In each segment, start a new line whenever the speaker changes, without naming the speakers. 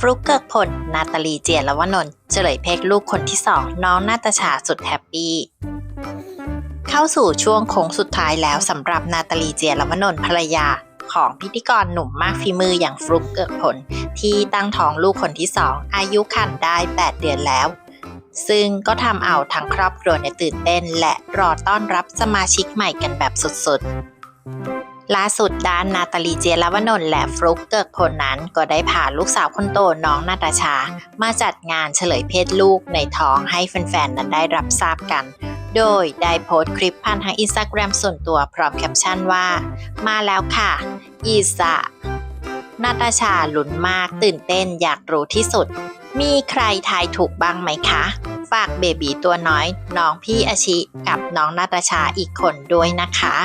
ฟลุกเกิกผลนาตาลีเจียรลวนนท์เฉลยเพศลูกคนที่สองน้องนาตาชาสุดแฮปปี้ เข้าสู่ช่วงโค้งสุดท้ายแล้วสำหรับนาตาลีเจียรวนนท์ภรรยาของพิธีกรหนุ่มมากฝีมืออย่างฟลุกเกิกผล ที่ตั้งท้องลูกคนที่สองอายุครรภ์ได้ 8 เดือนแล้ว ซึ่งก็ทำเอาทั้งครอบครัวเนี่ยตื่นเต้น และรอต้อนรับสมาชิกใหม่กันแบบสุดๆ ล่าสุดด้านนาตาลีเจียรวนนท์และฟลุกเกิกผลนั้นก็ได้พาลูกสาวคนโตน้องนาตาชา มาจัดงานเฉลยเพศลูกในท้องให้แฟนๆ นั้นได้รับทราบกัน โดยได้โพสต์คลิปผ่านทางอินสตาแกรมส่วนตัวพร้อมแคปชั่นว่า มาแล้วค่ะ อีสะนาตาชาลุ้นมากตื่นเต้นอยากรู้ที่สุด มีใครทายถูกบ้างไหมคะ ฝากเบบีตัวน้อย น้องพี่อาชิ กับน้องนาตาชาอีกคนด้วยนะคะ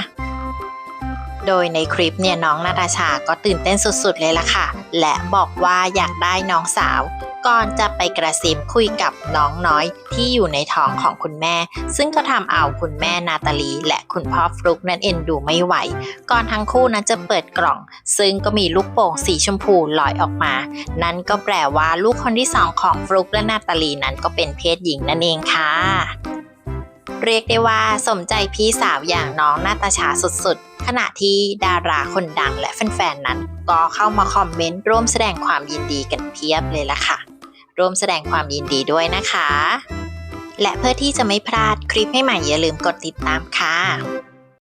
โดยในคลิปเนี่ยน้องนาตาชาก็ตื่นเต้นสุดๆเลยล่ะค่ะ และบอกว่าอยากได้น้องสาว ก่อนจะไปกระซิบคุยกับน้องน้อยที่อยู่ในท้องของคุณแม่ ซึ่งก็ทำเอาคุณแม่นาตาลี และคุณพ่อฟลุกนั้นเอ็นดูไม่ไหว ก่อนทั้งคู่นั้นจะเปิดกล่อง ซึ่งก็มีลูกโป่งสีชมพูลอยออกมา นั่นก็แปลว่าลูกคนที่สองของฟลุกและนาตาลีนั้นก็เป็นเพศหญิงนั่นเองค่ะ เรียกได้ว่าสมใจพี่สาวอย่างน้องนาตาชาสุดๆ ขณะที่ดาราคนดังและแฟนๆ นั้นก็เข้ามาคอมเมนต์ร่วมแสดงความยินดีกันเพียบเลยล่ะค่ะ ร่วมแสดงความยินดีด้วยนะคะ และเพื่อที่จะไม่พลาดคลิปใหม่อย่าลืมกดติดตามค่ะ